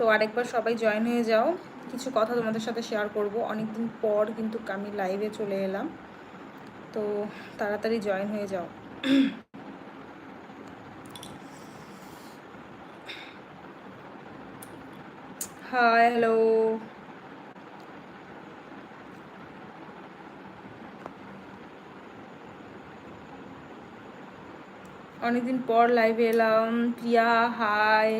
তো আরেকবার সবাই জয়েন হয়ে যাও। কিছু কথা তোমাদের সাথে শেয়ার করব। অনেকদিন পর কিন্তু আমি লাইভে চলে এলাম। তো তাড়াতাড়ি জয়েন হয়ে যাও। হাই হ্যালো অনেকদিন পর লাইভে এলাম। প্রিয়া হাই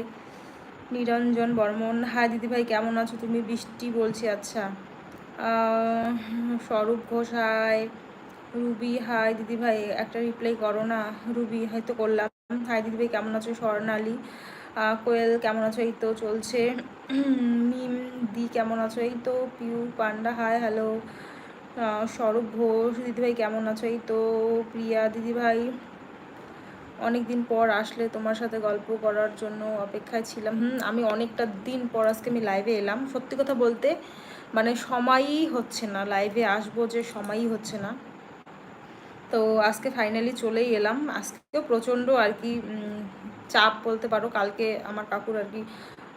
নিরঞ্জন বর্মন। হাই দিদিভাই, কেমন আছো তুমি? বৃষ্টি বলছি আচ্ছা। স্বরূপ ঘোষ, হাই। রুবি, হাই দিদিভাই, একটা রিপ্লাই করো না। রুবি, হয়তো করলাম। হাই দিদিভাই, কেমন আছো? স্বর্ণালী। কোয়েল, কেমন আছো? এই তো চলছে। মিম দি, কেমন আছো? এই তো পিউ পান্ডা, হাই, হ্যালো। স্বরূপ ঘোষ, দিদিভাই, কেমন আছো? এই তো প্রিয়া দিদিভাই। অনেক দিন পর আসলে তোমার সাথে গল্প করার জন্য অপেক্ষায় ছিলাম। হুম, আমি অনেকটা দিন পর আজকে আমি লাইভে এলাম। সত্যি কথা বলতে মানে সময়ই হচ্ছে না। লাইভে আসব যে সময়ই হচ্ছে না। তো আজকে ফাইনালি চলেই এলাম। আজকেও প্রচণ্ড আর কি চাপ বলতে পারো। কালকে আমার কাকুর আর কি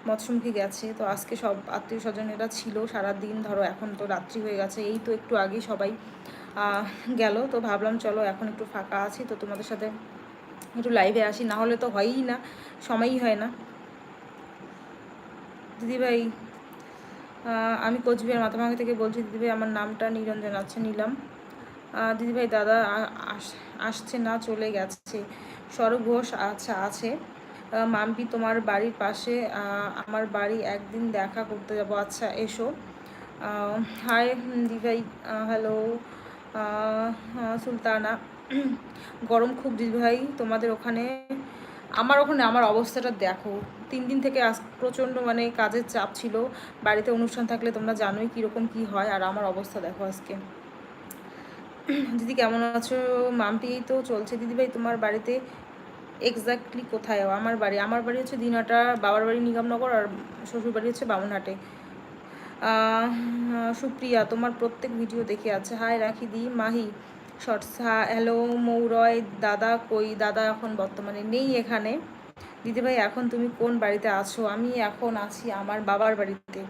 মৎস্যমুখী গেছে। তো আজকে সব আত্মীয় স্বজনেরা ছিল সারা দিন ধরো এখন তো রাত্রি হয়ে গেছে। এই তো একটু আগেই সবাই গেল। তো ভাবলাম, চলো, এখন একটু ফাঁকা আছি। তো তোমাদের সাথে একটু লাইভে আসি না হলে তো হয়ই না সময়ই হয় না। দিদিভাই আমি কোচবিহার মাথাভাঙা থেকে বলছি দিদিভাই আমার নামটা নিরঞ্জন আছে নিলাম। আহ, দিদিভাই দাদা আস- আসছে না চলে গেছে। স্বরূপ ঘোষ আচ্ছা আছে। মাম্পি তোমার বাড়ির পাশে আমার বাড়ি একদিন দেখা করতে যাব। আচ্ছা এসো। হাই দিদিভাই হ্যালো সুলতানা। গরম খুব দিদিভাই তোমাদের ওখানে, আমার ওখানে আমার অবস্থাটা দেখো। তিন দিন থেকে আজ প্রচণ্ড মানে কাজের চাপ ছিল, বাড়িতে অনুষ্ঠান থাকলে তোমরা জানোই কীরকম কী হয় আর আমার অবস্থা দেখো আজকে। দিদি কেমন আছো? মাম্পি তো চলছে। দিদিভাই তোমার বাড়িতে এক্স্যাক্টলি কোথায়? আমার বাড়ি আমার বাড়ি হচ্ছে দিনহাটা, বাবার বাড়ি নিগমনগর আর শ্বশুর বাড়ি হচ্ছে বামুনহাটে। সুপ্রিয়া, তোমার প্রত্যেক ভিডিও দেখে আছে। হাই রাখি দি, মাহি। শর্টস হ্যালো, মৌরয়, দাদা কই? দাদা এখন বর্তমানে নেই এখানে। দিদিভাই, এখন তুমি কোন বাড়িতে আছো? আমি এখন আছি আমার বাবার বাড়িতে।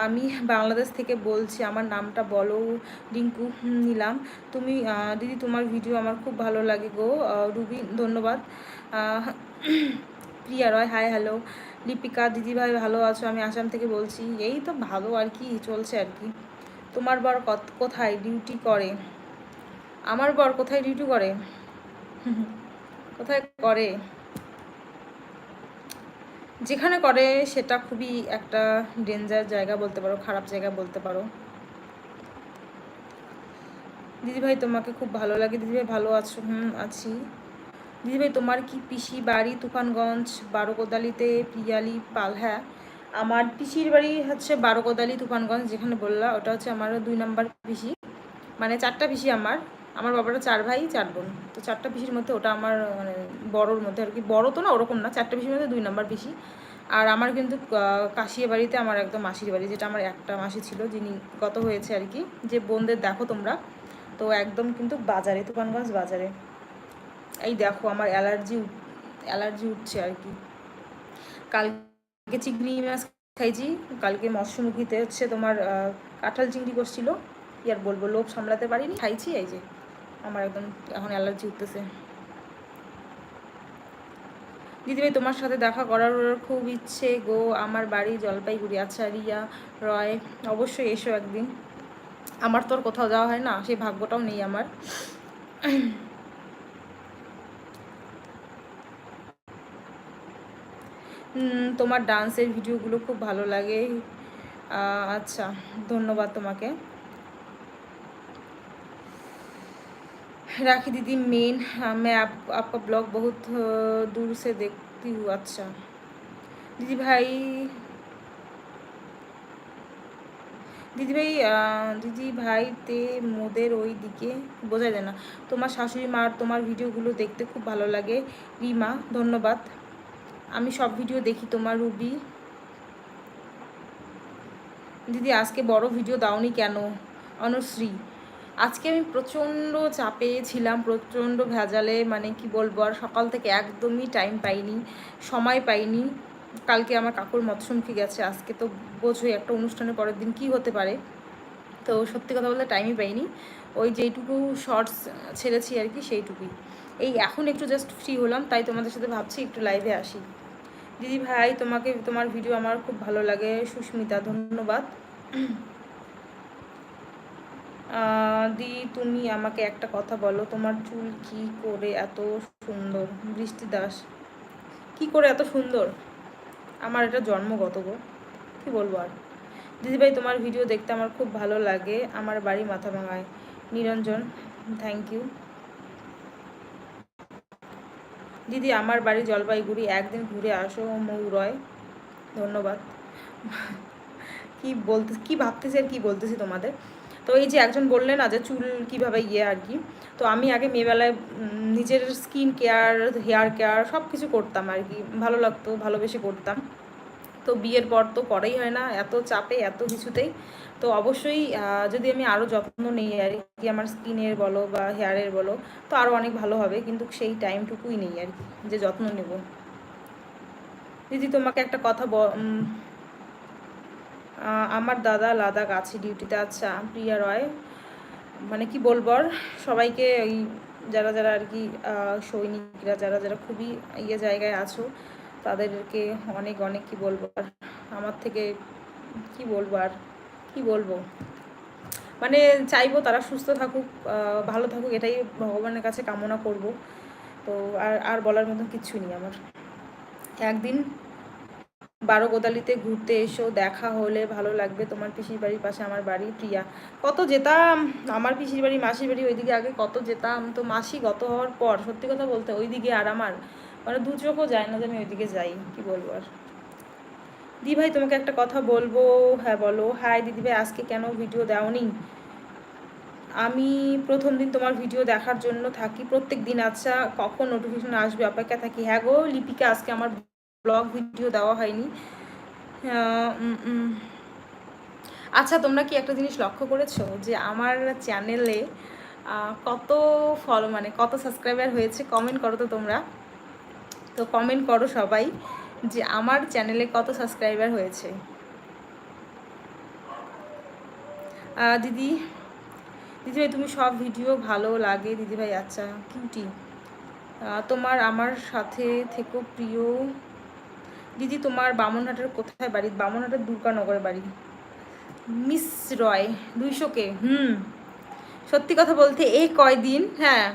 আমি বাংলাদেশ থেকে বলছি, আমার নামটা বলো, রিঙ্কু নিলাম। তুমি দিদি, তোমার ভিডিও আমার খুব ভালো লাগে গো। রুবি, ধন্যবাদ। Priya Roy, hi, hello. Lipika, দিদিভাই, ভালো আছো? আমি আসাম থেকে বলছি, এই তো ভালো আর কি চলছে আর কি। তোমার বর কত- কোথায়? ডিউটি করে? আমার বর কোথায় ডিউটি করে? কোথায় করে? যেখানে করে সেটা খুবই একটা ডেঞ্জার জায়গা বলতে পারো, খারাপ জায়গা বলতে পারো। দিদিভাই, তোমাকে খুব ভালো লাগে। দিদিভাই, ভালো আছো? হুম, আছি। দিদিভাই, তোমার কি পিসি বাড়ি তুফানগঞ্জ, বারোকোদালিতে, পিয়ালি পাল হ্যাঁ আমার পিসির বাড়ি হচ্ছে বারোকোদালি, তুফানগঞ্জ, যেখানে বললা, ওটা হচ্ছে আমার দুই নাম্বার পিসি। মানে চারটা পিসি আমার। আমার বাবারা চার ভাই, চার বোন। তো চারটা পিসির মধ্যে ওটা আমার মানে বড়োর মধ্যে আর কি। বড়ো তো না, ওরকম না। চারটা পিসির মধ্যে দুই নম্বর পিসি। আর আমার কিন্তু কাশিয়া বাড়িতে আমার একদম মাসির বাড়ি, যেটা আমার একটা মাসি ছিল, যিনি গত হয়েছে আর কি। যে বোনদের দেখো তোমরা। তো একদম কিন্তু বাজারে, তুফানগঞ্জ বাজারে। এই দেখো, আমার অ্যালার্জি অ্যালার্জি উঠছে আর কি। কালকে চিংড়ি মাছ খাইছি, কালকে মৎস্যমুখীতে হচ্ছে তোমার কাঁঠাল চিংড়ি করছিল। কি আর বলব, লোভ সামলাতে পারিনি। খাইছি এই যে। আমার একদম এখন অ্যালার্জি উঠতেছে। দিদিভাই তোমার সাথে দেখা করার খুব ইচ্ছে গো। আমার বাড়ি জলপাইগুড়ি। আচ্ছা রিয়া, রয়, অবশ্যই এসো একদিন। আমার তো আর কোথাও যাওয়া হয় না, সেই ভাগ্যটাও নেই আমার। তোমার ডান্সের ভিডিওগুলো খুব ভালো লাগে। আচ্ছা ধন্যবাদ তোমাকে। राखी दीदी मेन हाँ, मैं आप आपका ब्लॉग बहुत अ, दूर से देखती हूँ अच्छा दीदी भाई দিদি ভাই দিদি ভাই তে মোদের ওই দিকে বোঝা যায় না তোমার শাশুড়ি মার তোমার ভিডিওগুলো দেখতে খুব ভালো লাগে রিমা ধন্যবাদ আমি সব ভিডিও দেখি তোমার রুবি দিদি আজকে বড় ভিডিও দাওনি কেন অনুশ্রী আজকে আমি প্রচণ্ড চাপে ছিলাম, প্রচণ্ড ভেজালে মানে কি বলব, আর সকাল থেকে একদমই টাইম পাইনি, সময় পাইনি। কালকে আমার কাকুর মৎসমুখী গেছে, আজকে তো বোঝোই একটা অনুষ্ঠানের পরের দিন কি হতে পারে। তো সত্যি কথা বলতে টাইমই পাইনি। ওই যেইটুকু শর্টস ছেড়েছি আর কি, সেইটুকুই। এই এখন একটু জাস্ট ফ্রি হলাম, তাই তোমাদের সাথে ভাবছি একটু লাইভে আসি। দিদি ভাই, তোমাকে, তোমার ভিডিও আমার খুব ভালো লাগে, সুস্মিতা, ধন্যবাদ। দি তুমি আমাকে একটা কথা বলো, তোমার চুল কি করে এত সুন্দর? বৃষ্টি দাস। কি করে এত সুন্দর? আমার এটা জন্মগত গো। কি বলব আর? দিদিভাই, তোমার ভিডিও দেখতে আমার খুব ভালো লাগে। আমার বাড়ি মাথা ভাঙায় নিরঞ্জন থ্যাংক ইউ দিদি, আমার বাড়ি জলপাইগুড়ি। একদিন ঘুরে আসো মৌরয়। ধন্যবাদ। কি বলতে, কি ভাবতেছি আর কি বলতেছি তোমাদের? তো এই যে একজন বললেন না যে চুল কীভাবে ইয়ে আর কি, তো আমি আগে মেয়েবেলায় নিজের স্কিন কেয়ার হেয়ার কেয়ার সব কিছু করতাম আর কি, ভালো লাগতো, ভালোবেসে করতাম। তো বিয়ের পর তো করাই হয় না, এত চাপে, এত কিছুতেই। তো অবশ্যই যদি আমি আরও যত্ন নিই আর কি, আমার স্কিনের বলো বা হেয়ারের বলো, তো আরও অনেক ভালো হবে, কিন্তু সেই টাইমটুকুই নেই আর কি, যে যত্ন নেব। দিদি, তোমাকে একটা কথা আমার দাদা লাদাখ আছে ডিউটিতে আচ্ছা প্রিয়া রয়। মানে কি বলবর সবাইকে ওই যারা যারা আর কি সৈনিকরা, যারা যারা খুবই ইয়ে জায়গায় আছো, তাদেরকে অনেক অনেক কি বলব আর, আমার থেকে কি বলব আর, কি বলব? মানে চাইব তারা সুস্থ থাকুক ভালো থাকুক, এটাই ভগবানের কাছে কামনা করব। তো আর আর বলার মতন কিচ্ছু নেই আমার। একদিন বারো গোদালিতে ঘুরতে এসো, দেখা হলে ভালো লাগবে। তোমার পিসির বাড়ির পাশে আমার বাড়ি, প্রিয়া। কত যেতাম, আমার পিসির বাড়ি, মাসির বাড়ি ওইদিকে আগে কত যেতাম। তো মাসি গত হওয়ার পর, সত্যি কথা বলতে ওইদিকে আর আমার মানে দু চোখও যায় না যে আমি ওইদিকে যাই, কি বলব আর। দি ভাই, তোমাকে একটা কথা বলব। হ্যাঁ বলো। হাই, দিদি ভাই, আজকে কেন ভিডিও দাওনি? আমি প্রথম দিন তোমার ভিডিও দেখার জন্য থাকি। প্রত্যেক দিন আচ্ছা কখন নোটিফিকেশন আসবে? অপেক্ষা থাকি। হ্যাঁ গো, লিপিকা, আজকে আমার ব্লগ ভিডিও দেওয়া হয়নি। আচ্ছা তোমরা কি একটা জিনিস লক্ষ্য করেছ যে আমার চ্যানেলে কত ফলো মানে কত সাবস্ক্রাইবার হয়েছে? কমেন্ট করো তো তোমরা। তো কমেন্ট করো সবাই যে আমার চ্যানেলে কত সাবস্ক্রাইবার হয়েছে। দিদি দিদিভাই তুমি সব ভিডিও ভালো লাগে? দিদিভাই আচ্ছা কিউটি তোমার, আমার সাথে থেকো প্রিয়। দিদি, তোমার বামনহাটের কোথায় বাড়ি? বামনহাটের দুর্গানগরে বাড়ি। মিস রয় দুইশোকে হুম। সত্যি কথা বলতে, এই কয়দিন হ্যাঁ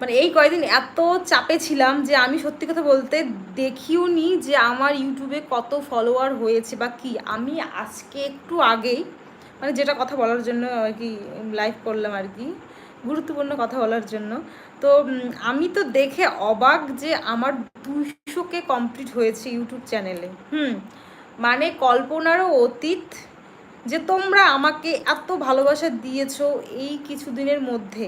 মানে এই কয়দিন এত চাপে ছিলাম যে আমি সত্যি কথা বলতে দেখিও নি যে আমার ইউটিউবে কত ফলোয়ার হয়েছে বা কি। আমি আজকে একটু আগেই মানে যেটা কথা বলার জন্য আর কি লাইভ করলাম আর কি গুরুত্বপূর্ণ কথা বলার জন্য। তো আমি তো দেখে অবাক যে আমার দুশোকে কমপ্লিট হয়েছে ইউটিউব চ্যানেলে হুম মানে কল্পনারও অতীত যে তোমরা আমাকে এত ভালোবাসা দিয়েছ এই কিছুদিনের মধ্যে।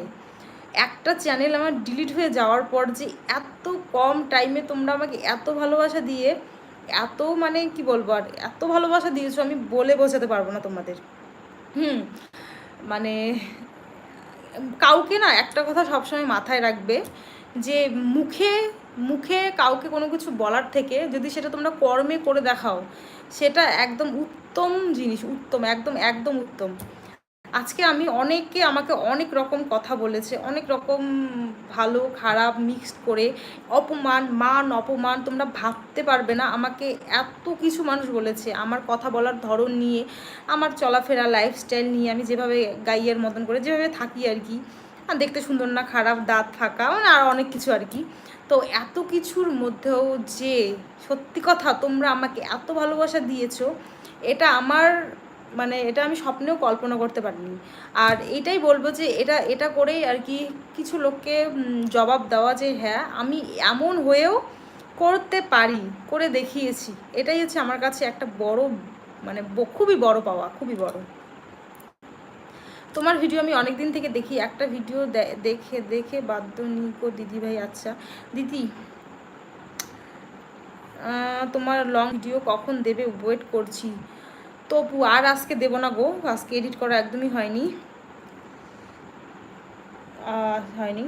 একটা চ্যানেল আমার ডিলিট হয়ে যাওয়ার পর যে এত কম টাইমে তোমরা আমাকে এত ভালোবাসা দিয়ে, এত মানে কি বলব আর, এত ভালোবাসা দিয়েছ আমি বলে বোঝাতে পারব না তোমাদের। হুম মানে কাউকে না একটা কথা সবসময় মাথায় রাখবে যে মুখে মুখে কাউকে কোনো কিছু বলার থেকে যদি সেটা তোমরা কর্মে করে দেখাও, সেটা একদম উত্তম জিনিস, উত্তম, একদম একদম উত্তম। আজকে আমি অনেকে আমাকে অনেক রকম কথা বলেছে, অনেক রকম ভালো, খারাপ মিক্সড করে অপমান, মান অপমান তোমরা ভাবতে পারবে না। আমাকে এত কিছু মানুষ বলেছে, আমার কথা বলার ধরন নিয়ে, আমার চলাফেরা লাইফস্টাইল নিয়ে আমি যেভাবে গাইয়ের মতন করে যেভাবে থাকি আর কি। দেখতে সুন্দর না, খারাপ, দাঁত থাকা মানে আর অনেক কিছু আর কি। তো এত কিছুর মধ্যেও যে সত্যি কথা তোমরা আমাকে এত ভালোবাসা দিয়েছ, এটা আমার মানে এটা আমি স্বপ্নেও কল্পনা করতে পারিনি। আর এটাই বলব যে এটা এটা করেই আর কি কিছু লোককে জবাব দেওয়া যে হ্যাঁ আমি এমন হয়েও করতে পারি, করে দেখিয়েছি। এটাই হচ্ছে আমার কাছে একটা বড় মানে খুবই বড় পাওয়া, খুবই বড়। তোমার ভিডিও আমি অনেক দিন থেকে দেখি, একটা ভিডিও দেখে দেখে বাধ্য নিকো দিদিভাই আচ্ছা। দিদি তোমার লং ভিডিও কখন দেবে? ওয়েট করছি। তবু আর আজকে দেব না গো, আজকে এডিট করা একদমই হয়নি। হয়নি।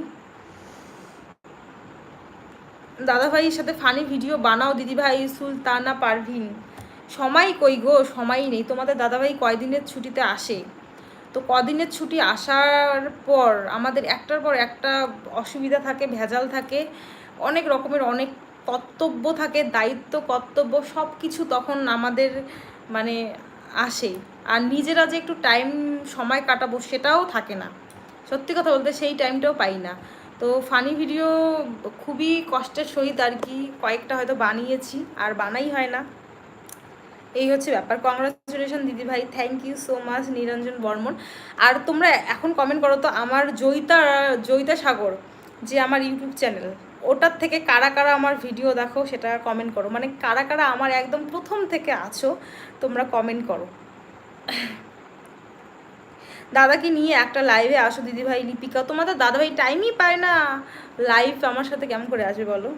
দাদাভাইয়ের সাথে ফানি ভিডিও বানাও, দিদিভাই, সুলতানা, পারভিন। সময় কই গো? সময়ই নেই। তোমাদের দাদাভাই কয়দিনের ছুটিতে আসে? তো কদিনের ছুটি আসার পর আমাদের একটার পর একটা অসুবিধা থাকে, ভেজাল থাকে, অনেক রকমের অনেক কর্তব্য থাকে, দায়িত্ব, কর্তব্য সব কিছু তখন আমাদের মানে আসে আর নিজেরা যে একটু টাইম সময় কাটাবো সেটাও থাকে না। সত্যি কথা বলতে সেই টাইমটাও পাই না। তো ফানি ভিডিও খুবই কষ্টের সহিত আর কি কয়েকটা হয়তো বানিয়েছি, আর বানাই হয় না। এই হচ্ছে ব্যাপার। কংগ্রাচুলেশন দিদি ভাই thank you so much Niranjan Barman. আর তোমরা এখন কমেন্ট করো তো আমার জয়িতা জয়িতা সাগর, যে আমার ইউটিউব চ্যানেল ওটার থেকে কারা কারা আমার ভিডিও দেখো, সেটা কমেন্ট করো। মানে কারা কারা আমার একদম প্রথম থেকে আছো, তোমরা কমেন্ট করো। দাদাকে নিয়ে একটা লাইভে আসো, দিদিভাই, লিপিকা। তোমাদের দাদাভাই টাইমই পায় না। লাইভ আমার সাথে কেমন করে আসবে বলো?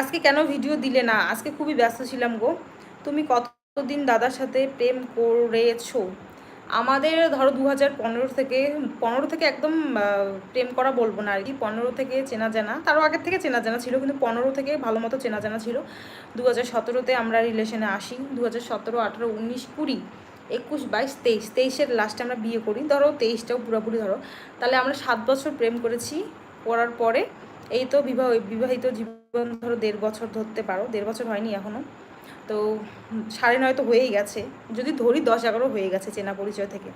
আজকে কেন ভিডিও দিলে না? আজকে খুবই ব্যস্ত ছিলাম গো। তুমি কতদিন দাদার সাথে প্রেম করেছ? আমাদের ধরো দু হাজার পনেরো থেকে পনেরো থেকে একদম প্রেম করা বলব না আর কি। পনেরো থেকে চেনা জানা, তারও আগের থেকে চেনা জানা ছিল, কিন্তু পনেরো থেকে ভালো মতো চেনা জানা ছিল। দু হাজার সতেরোতে আমরা রিলেশনে আসি, দু হাজার সতেরো, আঠেরো, উনিশ, কুড়ি, একুশ, বাইশ, তেইশ, তেইশের লাস্টে আমরা বিয়ে করি। ধরো তেইশটাও পুরোপুরি ধরো। তাহলে আমরা সাত বছর প্রেম করেছি, করার পরে এই তো বিবাহ, বিবাহিত জীবন ধরো দেড় বছর ধরতে পারো, দেড় বছর হয়নি এখনও তো সাড়ে নয় তো হয়েই গেছে। যদি ধরি দশ এগারো হয়ে গেছে চেনা পরিচয় থেকে।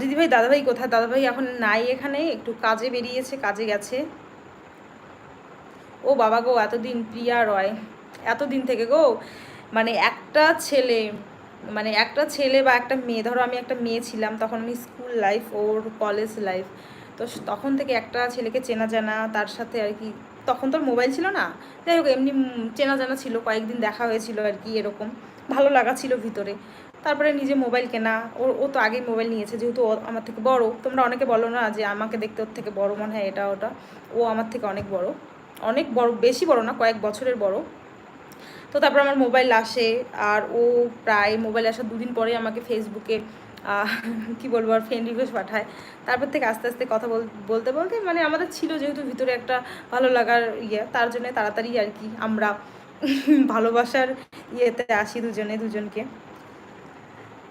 দিদিভাই, দাদাভাই কোথায়? দাদাভাই এখন নাই এখানে, একটু কাজে বেরিয়েছে, কাজে গেছে। ও বাবা গো, এতদিন প্রিয়া রয়। এতদিন থেকে গো মানে একটা ছেলে মানে একটা ছেলে বা একটা মেয়ে, ধরো আমি একটা মেয়ে ছিলাম, তখন আমি স্কুল লাইফ, ওর কলেজ লাইফ। তো তখন থেকে একটা ছেলেকে চেনা জানা, তার সাথে আর কি তখন তোর মোবাইল ছিল না? যাই হোক, এমনি চেনা জানা ছিল, কয়েকদিন দেখা হয়েছিল আর কি এরকম। ভালো লাগা ছিল ভিতরে। তারপরে নিজে মোবাইল কেনা ওর ও তো আগেই মোবাইল নিয়েছে, যেহেতু ও আমার থেকে বড়। তোমরা অনেকে বলো না যে আমাকে দেখতে ওর থেকে বড় মনে হয় এটা ওটা। ও আমার থেকে অনেক বড়। অনেক বড়, বেশি বড় না, কয়েক বছরের বড়। তো তারপর আমার মোবাইল আসে, আর ও প্রায় মোবাইল আসার দুদিন পরে আমাকে ফেসবুকে কি বলব, আর ফ্রেন্ড রিকোয়েস্ট পাঠায়। তারপর থেকে আস্তে আস্তে কথা বলতে বলতে মানে আমাদের ছিল যেহেতু ভিতরে একটা ভালো লাগার ইয়ে তার জন্য তাড়াতাড়ি আর কি আমরা ভালোবাসার ইয়েতে আসি দুজনে, দুজনকে।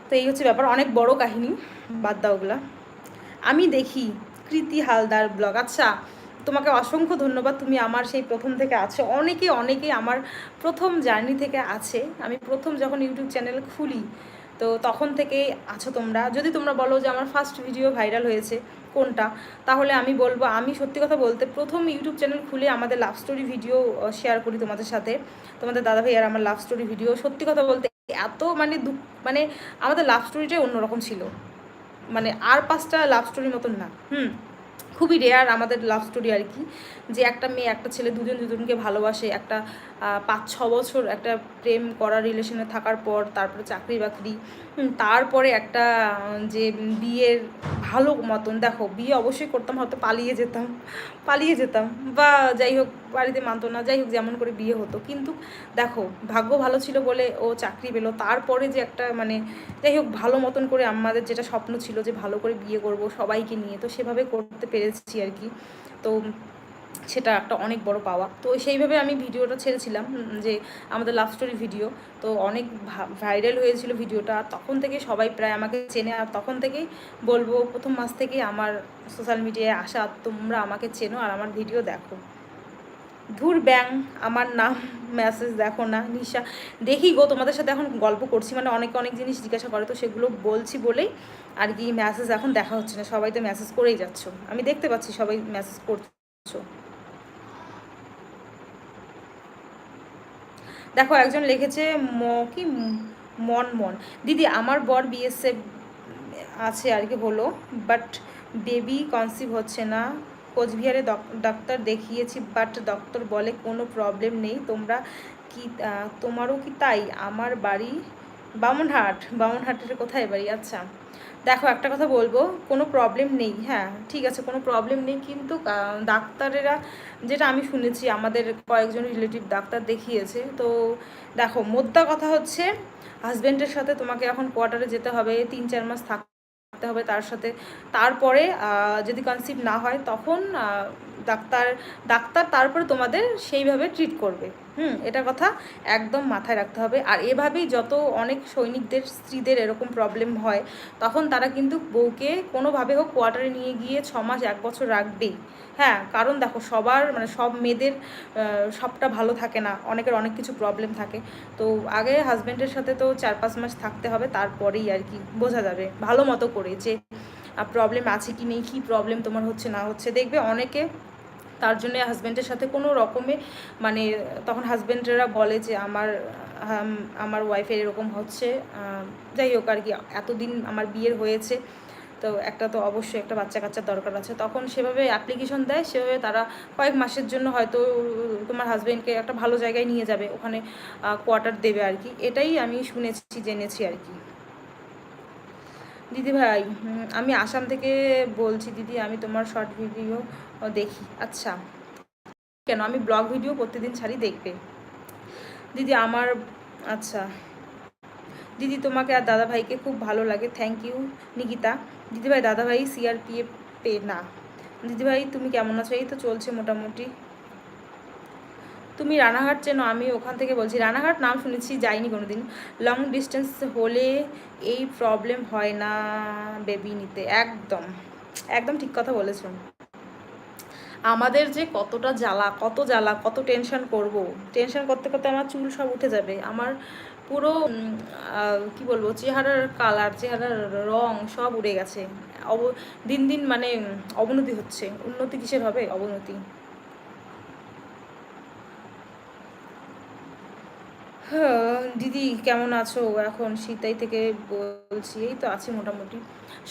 তো এই হচ্ছে ব্যাপার, অনেক বড় কাহিনী, বাদ দাও ওগুলা। আমি দেখি কৃতি হালদার ব্লগ আচ্ছা তোমাকে অসংখ্য ধন্যবাদ, তুমি আমার সেই প্রথম থেকে আছো। অনেকে অনেকে আমার প্রথম জার্নি থেকে আছে। আমি প্রথম যখন ইউটিউব চ্যানেল খুলি তো তখন থেকে আছো তোমরা। যদি তোমরা বলো যে আমার ফার্স্ট ভিডিও ভাইরাল হয়েছে, কোনটা? তাহলে আমি বলব, আমি সত্যি কথা বলতে প্রথম ইউটিউব চ্যানেল খুলে আমাদের লাভ স্টোরি ভিডিও শেয়ার করি তোমাদের সাথে। তোমাদের দাদা ভাই আর আমার লাভ স্টোরি ভিডিও সত্যি কথা বলতে এত মানে দু মানে আমাদের লাভ স্টোরিটাই অন্যরকম ছিল। মানে আর পাঁচটা লাভ স্টোরির মতন না, হুম? খুবই রেয়ার আমাদের লাভ স্টোরি আর কি। যে একটা মেয়ে, একটা ছেলে দুজন দুজনকে ভালোবাসে, একটা পাঁচ, ছ বছর একটা প্রেম করার রিলেশনে থাকার পর, তারপরে চাকরি বাকরি তারপরে একটা যে বিয়ের ভালো মতন, দেখো, বিয়ে অবশ্যই করতাম, হয়তো পালিয়ে যেতাম পালিয়ে যেতাম, বা যাই হোক, বাড়িতে মানতো না, যাই হোক, যেমন করে বিয়ে হতো। কিন্তু দেখো, ভাগ্য ভালো ছিল বলে ও চাকরি পেল, তারপরে যে একটা মানে যাই হোক, ভালো মতন করে আমাদের যেটা স্বপ্ন ছিল যে ভালো করে বিয়ে করব সবাইকে নিয়ে, তো সেভাবে করতে পেরেছি আর কি। তো সেটা একটা অনেক বড় পাওয়া। তো সেইভাবে আমি ভিডিওটা ছেড়েছিলাম যে আমাদের লাভ স্টোরি ভিডিও তো অনেক ভাইরাল হয়েছিল ভিডিওটা। তখন থেকে সবাই প্রায় আমাকে চেনে, আর তখন থেকেই বলব, প্রথম মাস থেকেই আমার সোশ্যাল মিডিয়ায় আসা, তোমরা আমাকে চেনো আর আমার ভিডিও দেখো। ধুর ব্যাং, আমার নাম মেসেজ দেখো না, নিশা। দেখি গো, তোমাদের সাথে এখন গল্প করছি মানে অনেক অনেক জিনিস জিজ্ঞাসা করে, তো সেগুলো বলছি বলেই আর কি মেসেজ এখন দেখা হচ্ছে না। সবাই তো মেসেজ করেই যাচ্ছ। আমি দেখতে পাচ্ছি সবাই মেসেজ করছ। দেখো একজন লিখেছে ম কি, মন মন। দিদি, আমার বর বিএসএফ আছে আর কি হলো বাট বেবি কনসিভ হচ্ছে না। কোচবিহারে ডাক্তার দেখিয়েছি বাট ডক্টর বলে কোনো প্রবলেম নেই। তোমরা কি তোমারও কি তাই? আমার বাড়ি বামনহাট। বামনহাটের কোথায় বাড়ি? আচ্ছা। দেখো, একটা কথা বলব, কোনো প্রবলেম নেই হ্যাঁ ঠিক আছে, কোনো প্রবলেম নেই, কিন্তু ডাক্তারেরা যেটা আমি শুনেছি, আমাদের কয়েকজন রিলেটিভ ডাক্তার দেখিয়েছে, তো দেখো, মোদ্দা কথা হচ্ছে হাজব্যান্ডের সাথে তোমাকে এখন কোয়ার্টারে যেতে হবে, তিন, চার মাস থাক থাকতে হবে তার সাথে, তারপরে যদি কনসিভ না হয়, তখন ডাক্তার ডাক্তার তারপরে তোমাদের সেইভাবে ট্রিট করবে। হুম, এটা কথা একদম মাথায় রাখতে হবে। আর এভাবেই যত অনেক সৈনিকদের, স্ত্রীদের এরকম প্রবলেম হয়, তখন তারা কিন্তু বউকে কোনোভাবে হোক কোয়ার্টারে নিয়ে গিয়ে ছ মাস, এক বছর রাখবেই। হ্যাঁ কারণ দেখো সবার মানে সব মেয়েদের সবটা ভালো থাকে না। অনেকের অনেক কিছু প্রবলেম থাকে। তো আগে হাজব্যান্ডের সাথে তো চার পাঁচ মাস থাকতে হবে, তারপরেই আর কি বোঝা যাবে। ভালো মতো করে যে প্রবলেম আছে কি নেই, কী প্রবলেম তোমার হচ্ছে না হচ্ছে। দেখবে অনেকে তার জন্য হাজব্যান্ডের সাথে কোনো রকমে মানে তখন হাজব্যান্ডেরা বলে যে আমার আমার ওয়াইফের এরকম হচ্ছে যাই হোক আর কি, এতদিন আমার বিয়ের হয়েছে, তো একটা তো অবশ্যই একটা বাচ্চা কাচ্চার দরকার আছে। তখন সেভাবে অ্যাপ্লিকেশন দেয়, সেভাবে তারা কয়েক মাসের জন্য হয়তো তোমার হাজব্যান্ডকে একটা ভালো জায়গায় নিয়ে যাবে, ওখানে কোয়ার্টার দেবে আর কি। এটাই আমি শুনেছি, জেনেছি আর কি। দিদি ভাই আমি আসাম থেকে বলছি, দিদি আমি তোমার শর্ট ভিডিও দেখি আচ্ছা। কেন? আমি ব্লগ ভিডিও প্রতিদিন ছাড়ি দেখবে। দিদি আমার আচ্ছা। দিদি তোমাকে আর দাদা ভাইকে খুব ভালো লাগে থ্যাংক ইউ নিকিতা। দিদি ভাই দাদা ভাই সিআরপিএফ পে, না। দিদি ভাই তুমি কেমন আছো? এই তো চলছে মোটামুটি। তুমি রানাঘাট চেনো? আমি ওখান থেকে বলছি, রানাঘাট নাম শুনেছি, যাইনি কোনোদিন। লং ডিস্টেন্স হলে এই প্রবলেম হয় না বেবি নিতে। একদম। একদম ঠিক কথা বলেছ। আমাদের যে কতটা জ্বালা, কত জ্বালা, কত টেনশন করব। টেনশন করতে করতে আমার চুল সব উঠে যাবে। আমার পুরো কি বলব, চেহারার কালার চেহারার রং সব উড়ে গেছে। অব, দিন দিন মানে অবনতি হচ্ছে। উন্নতি কিসের হবে? অবনতি। দিদি কেমন আছো? এখন শীতাই থেকে বলছি, এই তো আছি মোটামুটি।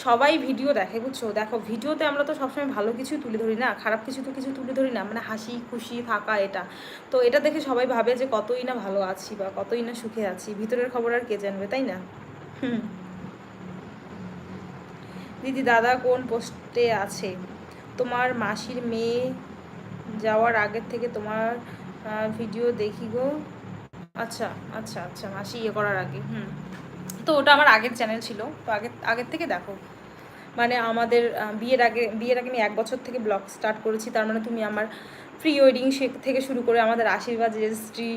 সবাই ভিডিও দেখে, বুঝছ? দেখো, ভিডিওতে আমরা তো সবসময় ভালো কিছু তুলে ধরি না, খারাপ কিছু তো কিছু তুলে ধরি না মানে হাসি, খুশি থাকা এটা। তো এটা দেখে সবাই ভাবে যে কতই না ভালো আছি বা কতই না সুখে আছি, ভিতরের খবর আর কে জানবে, তাই না? দিদি, দাদা কোন পোস্টে আছে? তোমার মাসির মেয়ে যাওয়ার আগের থেকে তোমার ভিডিও দেখি গো। আচ্ছা আচ্ছা আচ্ছা মাসি ইয়ে করার আগে, হুম। তো ওটা আমার আগের চ্যানেল ছিল, তো আগের আগের থেকে দেখো। মানে আমাদের বিয়ের আগে বিয়ের আগে আমি এক বছর থেকে ব্লগ স্টার্ট করেছি, তার মানে তুমি আমার প্রি ওয়েডিং থেকে শুরু করে আমাদের আশীর্বাদ রেজিস্ট্রি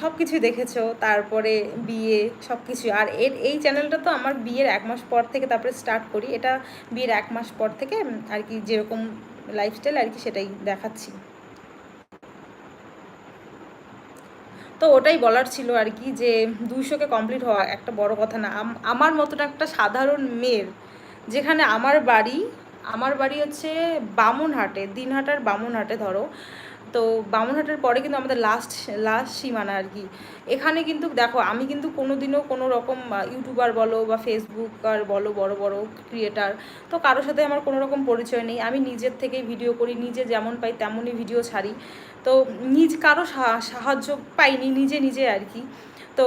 সব কিছুই দেখেছ, তারপরে বিয়ে সব কিছু আর এর, এই চ্যানেলটা তো আমার বিয়ের এক মাস পর থেকে তারপরে স্টার্ট করি, এটা বিয়ের এক মাস পর থেকে আর কি যেরকম লাইফস্টাইল আর কি সেটাই দেখাচ্ছি। তো ওটাই বলার ছিল আর কি যে দুইশোকে কমপ্লিট হওয়া একটা বড় কথা না। আমার মতন একটা সাধারণ মেয়ের, যেখানে আমার বাড়ি আমার বাড়ি হচ্ছে বামুনহাটে দিনহাটার বামুনহাটে ধরো। তো বামনহাটের পরে কিন্তু আমাদের লাস্ট লাস্ট সীমানা আর কি। এখানে কিন্তু দেখো, আমি কিন্তু কোনো দিনও কোনো রকম ইউটিউবার বলো বা ফেসবুকার বলো, বড় বড় ক্রিয়েটার তো কারোর সাথে আমার কোনো রকম পরিচয় নেই। আমি নিজের থেকেই ভিডিও করি, নিজে যেমন পাই তেমনই ভিডিও ছাড়ি। তো নিজ, কারও সাহায্য পাইনি, নিজে নিজে আর কি। তো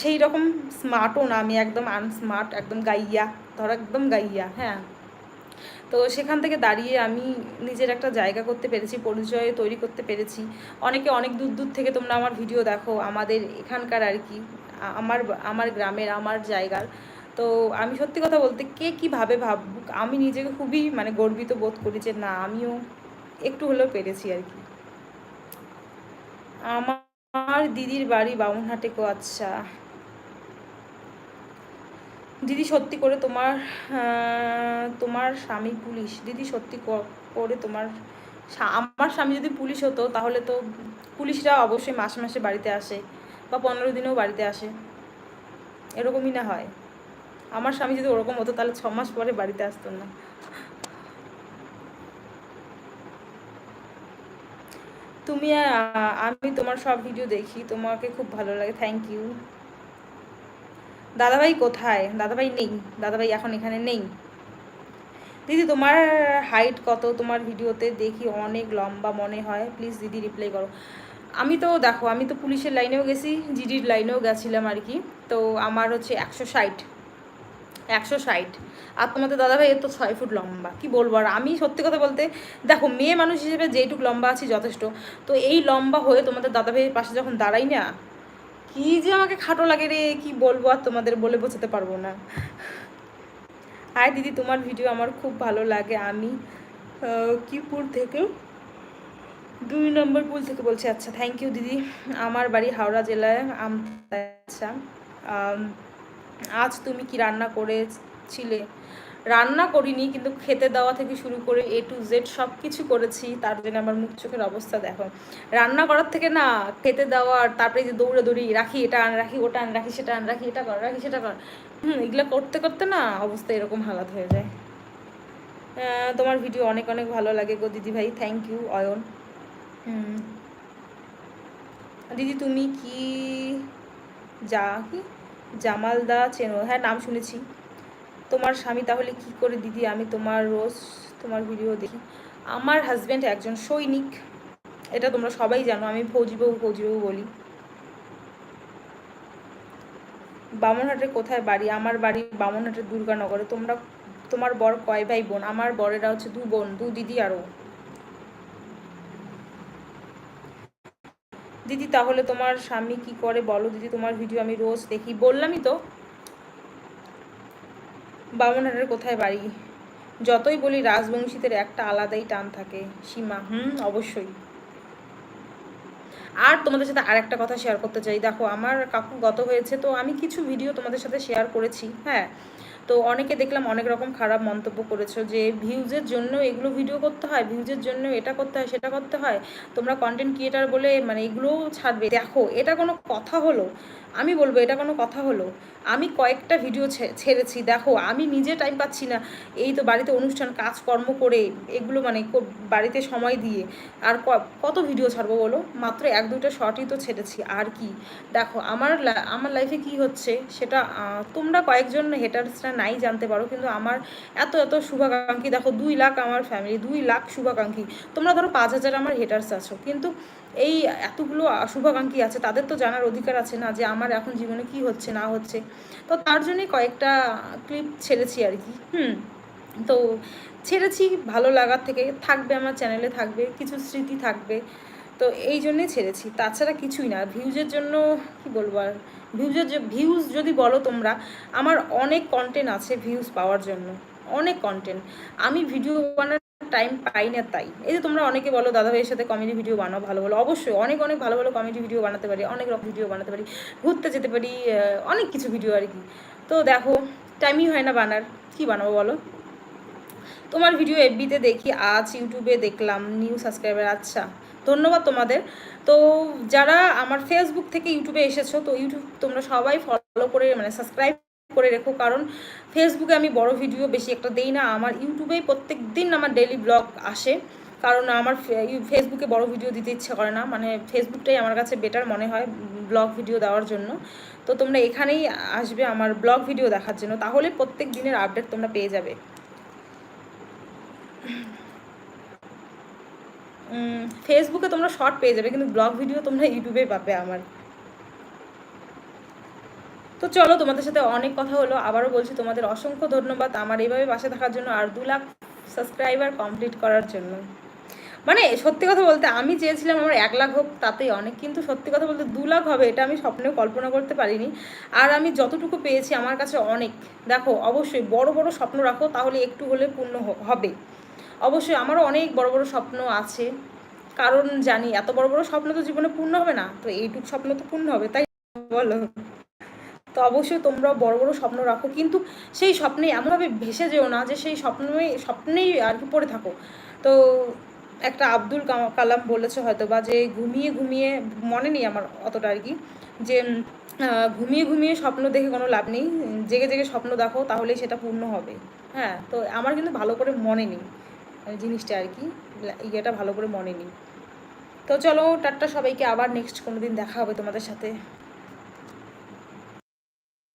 সেই রকম স্মার্টও না, আমি একদম আনস্মার্ট একদম গাইয়া, ধরো একদম গাইয়া হ্যাঁ। তো সেখান থেকে দাঁড়িয়ে আমি নিজের একটা জায়গা করতে পেরেছি, পরিচয় তৈরি করতে পেরেছি। অনেকে অনেক দূর দূর থেকে তোমরা আমার ভিডিও দেখো, আমাদের এখানকার আর কি আমার আমার গ্রামের, আমার জায়গার। তো আমি সত্যি কথা বলতে, কে কীভাবে ভাবুক, আমি নিজেকে খুবই মানে গর্বিত বোধ করি যে না, আমিও একটু হলেও পেরেছি আর কি। আমার দিদির বাড়ি বামুনহাটে কো আচ্ছা। দিদি সত্যি করে তোমার তোমার স্বামী পুলিশ, দিদি সত্যি করে তোমার আমার স্বামী যদি পুলিশ হতো তাহলে তো পুলিশরা অবশ্যই মাসে মাসে বাড়িতে আসে বা পনেরো দিনেও বাড়িতে আসে। এরকমই না হয়। আমার স্বামী যদি ওরকম হতো তাহলে ছ মাস পরে বাড়িতে আসতো না। তুমি আমি তোমার সব ভিডিও দেখি, তোমাকে খুব ভালো লাগে। থ্যাংক ইউ দাদাভাই কোথায়? দাদাভাই নেই। দাদাভাই এখন এখানে নেই। দিদি, তোমার হাইট কত? তোমার ভিডিওতে দেখি, অনেক লম্বা মনে হয়। প্লিজ দিদি রিপ্লাই করো। আমি তো দেখো, আমি তো পুলিশের লাইনেও গেছি, জিডির লাইনেও গেছিলাম আর কি। তো আমার হচ্ছে একশো ষাট। একশো ষাট। আর তোমাদের দাদাভাই এর তো ছয় ফুট লম্বা। কি বলব? আর আমি সত্যি কথা বলতে, দেখো, মেয়ে মানুষ হিসেবে যেইটুক লম্বা আছি যথেষ্ট। তো এই লম্বা হয়ে তোমাদের দাদাভাইয়ের পাশে যখন দাঁড়াই না কি যে আমাকে খাটো লাগে রে, কি বলব আর তোমাদের বলে বোঝাতে পারব না। হাই দিদি, তোমার ভিডিও আমার খুব ভালো লাগে। আমি কিপুর থেকে দুই নম্বর পুল থেকে বলছি আচ্ছা থ্যাংক ইউ দিদি। আমার বাড়ি হাওড়া জেলায়, আম আচ্ছা আজ তুমি কি রান্না করেছিলে? রান্না করিনি, কিন্তু খেতে দেওয়া থেকে শুরু করে এ টু জেড সব কিছু করেছি, তার জন্য আমার মুখ চোখের অবস্থা দেখো। রান্না করার থেকে না, খেতে দেওয়ার তারপরে যে দৌড়ে দৌড়ি, রাখি এটা আন, রাখি ওটা আন, রাখি সেটা আন, রাখি এটা কর, রাখি সেটা কর, হুম, এগুলো করতে করতে না অবস্থা এরকম হালাত হয়ে যায়। তোমার ভিডিও অনেক অনেক ভালো লাগে গো দিদি ভাই থ্যাংক ইউ অয়ন। হুম। দিদি, তুমি কি যা কি জামালদা চেনো? হ্যাঁ নাম শুনেছি। তোমার স্বামী তাহলে কি করে দিদি? আমি তোমার রোজ তোমার ভিডিও দেখি। আমার হাজব্যান্ড একজন সৈনিক। এটা তোমরা সবাই জানো, আমি ফৌজিবাবু ফৌজিবাবু বলি। বামনহাটে কোথায় বাড়ি? আমার বাড়ি বামনহাটের দুর্গানগরে। তোমরা, তোমার বর কয় ভাই বোন? আমার বরেরা হচ্ছে দু বোন, দু দিদি আরও দিদি, তাহলে তোমার স্বামী কি করে? বলো দিদি, তোমার ভিডিও আমি রোজ দেখি। বললামই তো। বামনহাটের কোথায় বাড়ি? যতই বলি রাজবংশীদের একটা আলাদাই টান থাকে। সীমা, হুম, অবশ্যই। আর তোমাদের সাথে আরেকটা কথা শেয়ার করতে চাই। দেখো, আমার কাকু গত হয়েছে, তো আমি কিছু ভিডিও তোমাদের সাথে শেয়ার করেছি হ্যাঁ? তো অনেকে দেখলাম অনেক রকম খারাপ মন্তব্য করেছ যে ভিউজের জন্য এগুলো ভিডিও করতে হয় ভিউজের জন্য এটা করতে হয়, সেটা করতে হয়। তোমরা কন্টেন্ট ক্রিয়েটার বলে মানে এগুলোও ছাড়বে। দেখো, এটা কোনো কথা হলো। আমি বলব, এটা কোনো কথা হলো। আমি কয়েকটা ভিডিও ছেড়েছি। দেখো, আমি নিজে টাইম পাচ্ছি না। এই তো বাড়িতে অনুষ্ঠান, কাজকর্ম করে এগুলো মানে বাড়িতে সময় দিয়ে। আর কত ভিডিও ছাড়বো বলো? মাত্র এক দুটো শর্টই তো ছেড়েছি। আর কি? দেখো, আমার আমার লাইফে কি হচ্ছে সেটা তোমরা কয়েকজন হেটার্সরা নাই জানতে পারো, কিন্তু আমার এত এত শুভাকাঙ্ক্ষী। দেখো, দুই লাখ আমার ফ্যামিলি দুই লাখ শুভাকাঙ্ক্ষী। তোমরা ধরো পাঁচ হাজার আমার হেটার্স আছো। কিন্তু এই এতগুলো শুভাকাঙ্ক্ষী আছে, তাদের তো জানার অধিকার আছে না যে আমার এখন জীবনে কি হচ্ছে, না হচ্ছে। তো তার জন্যই কয়েকটা ক্লিপ ছেড়েছি আর কি। হুম, তো ছেড়েছি ভালো লাগার থেকে। থাকবে আমার চ্যানেলে থাকবে, কিছু স্মৃতি থাকবে। তো এই জন্যই ছেড়েছি। তাছাড়া কিছুই না। ভিউজের জন্য কি বলব আর? ভিউজের ভিউজ যদি বলো তোমরা, আমার অনেক কন্টেন্ট আছে ভিউজ পাওয়ার জন্য। অনেক কন্টেন্ট আমি ভিডিও বানানোর টাইম পাই না তাই। এই যে তোমরা অনেকে বলো দাদা ভাইয়ের সাথে কমেডি ভিডিও বানাও ভালো ভালো। অবশ্যই অনেক অনেক ভালো ভালো কমেডি ভিডিও বানাতে পারি, অনেক রকম ভিডিও বানাতে পারি, ঘুরতে যেতে পারি অনেক কিছু ভিডিও আর কি। তো দেখো টাইমই হয় না বানার। কি বানাবো বলো? তোমার ভিডিও এফবিতে দেখি, আজ ইউটিউবে দেখলাম নিউ সাবস্ক্রাইবার আচ্ছা ধন্যবাদ তোমাদের। তো যারা আমার ফেসবুক থেকে ইউটিউবে এসেছ, তো ইউটিউব তোমরা সবাই ফলো করে মানে সাবস্ক্রাইব করে রেখো। কারণ ফেসবুকে আমি বড় ভিডিও বেশি একটা দেই না, আমার ইউটিউবেই প্রত্যেক দিন আমার ডেলি ব্লগ আসে। কারণ আমার ফেসবুকে বড় ভিডিও দিতে ইচ্ছে করে না মানে ফেসবুকটাই আমার কাছে বেটার মনে হয় ব্লগ ভিডিও দেওয়ার জন্য। তো তোমরা এখানেই আসবে আমার ব্লগ ভিডিও দেখার জন্য, তাহলে প্রত্যেক দিনের আপডেট তোমরা পেয়ে যাবে। ফেসবুকে তোমরা শর্ট পেয়ে যাবে, কিন্তু ব্লগ ভিডিও তোমরা ইউটিউবে পাবে আমার। তো চলো, তোমাদের সাথে অনেক কথা হলো। আবারও বলছি, তোমাদের অসংখ্য ধন্যবাদ আমার এইভাবে পাশে থাকার জন্য আর দু লাখ সাবস্ক্রাইবার কমপ্লিট করার জন্য। মানে সত্যি কথা বলতে আমি চেয়েছিলাম আমার এক লাখ হোক, তাতেই অনেক, কিন্তু সত্যি কথা বলতে দু লাখ হবে, এটা আমি স্বপ্নেও কল্পনা করতে পারিনি। আর আমি যতটুকু পেয়েছি আমার কাছে অনেক। দেখো, অবশ্যই বড় বড় স্বপ্ন রাখো, তাহলে একটু হলে পূর্ণ হবে। অবশ্যই আমারও অনেক বড় বড় স্বপ্ন আছে। কারণ জানি, এত বড় বড় স্বপ্ন তো জীবনে পূর্ণ হবে না। তো এইটুক স্বপ্ন তো পূর্ণ হবে, তাই বলো। তো অবশ্যই তোমরা বড় বড় স্বপ্ন রাখো। কিন্তু সেই স্বপ্নে এমনভাবে ভেসে যেও না যে সেই স্বপ্নই, স্বপ্নেই আর কি পড়ে থাকো। তো একটা আব্দুল কালাম বলেছে হয়তো বা যে ঘুমিয়ে ঘুমিয়ে, মনে নেই আমার অতটা আর কি, যে ঘুমিয়ে ঘুমিয়ে স্বপ্ন দেখে কোনো লাভ নেই। জেগে জেগে স্বপ্ন দেখো, তাহলেই সেটা পূর্ণ হবে। হ্যাঁ তো আমার কিন্তু ভালো করে মনে নেই জিনিসটা আর কি, ইয়েটা ভালো করে মনে নেই। তো চলো টাট্টা সবাইকে, আবার নেক্সট কোনো দিন দেখা হবে তোমাদের সাথে।